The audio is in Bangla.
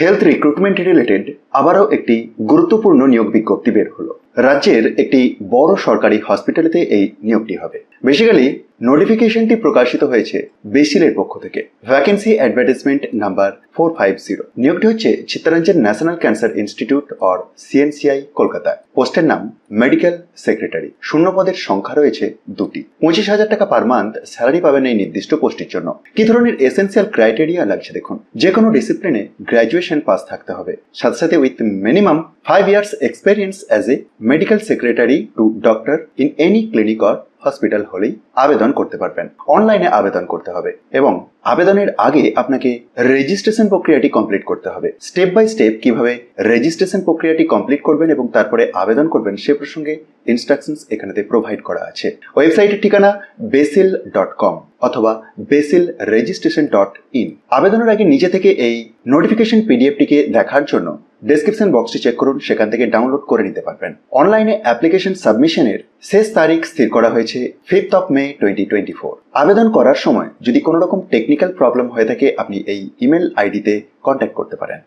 হেলথ রিক্রুটমেন্ট রিলেটেড আবারও একটি গুরুত্বপূর্ণ নিয়োগ বিজ্ঞপ্তি বের হলো। রাজ্যের একটি বড় সরকারি হসপিটালেতে এই নিয়োগটি হবে। বেসিক্যালি নোটিফিকেশনটি প্রকাশিত হয়েছে বেসিলের পক্ষ থেকে। Vacancy advertisement number four five zero নিয়োগটি হচ্ছে Chittaranjan national cancer institute or CNCI Kolkata. পোস্টের নাম, মেডিকেল সেক্রেটারি। শূন্য পদের সংখ্যা রয়েছে দুটি। পঁচিশ হাজার টাকা পার মান্থ স্যালারি পাবেন এই নির্দিষ্ট পোস্টের জন্য। কি ধরনের এসেন্সিয়াল ক্রাইটেরিয়া লাগছে দেখুন। যে কোনো ডিসিপ্লিনে গ্র্যাজুয়েশন পাস থাকতে হবে। সাথে সাথে with minimum five years experience as a medical secretary to doctor in any clinic or hospital হলেই আবেদন করতে পারবেন। অনলাইনে আবেদন করতে হবে এবং আবেদনের আগে আপনাকে রেজিস্ট্রেশন প্রক্রিয়াটি কমপ্লিট করতে হবে। স্টেপ বাই স্টেপ কীভাবে রেজিস্ট্রেশন প্রক্রিয়াটি কমপ্লিট করবেন এবং তারপরে আবেদন করবেন সে প্রসঙ্গে ইনস্ট্রাকশনস এখানেতে প্রোভাইড করা আছে। ওয়েবসাইটের ঠিকানা বেসিল ডট কম অথবা বেসিল রেজিস্ট্রেশন ডট ইন আবেদনের আগে নিজে থেকে এই নোটিফিকেশন পিডিএফটিকে দেখার জন্য ডেসক্রিপশন বক্সটি চেক করুন, সেখান থেকে ডাউনলোড করে নিতে পারবেন। অনলাইনে অ্যাপ্লিকেশন সাবমিশনের শেষ তারিখ স্থির করা হয়েছে fifth of May twenty twenty four আবেদন করার সময় যদি কোনো রকম টেকনিক্যাল প্রবলেম হয়ে থাকে, আপনি এই ইমেল আইডিতে কন্ট্যাক্ট করতে পারেন।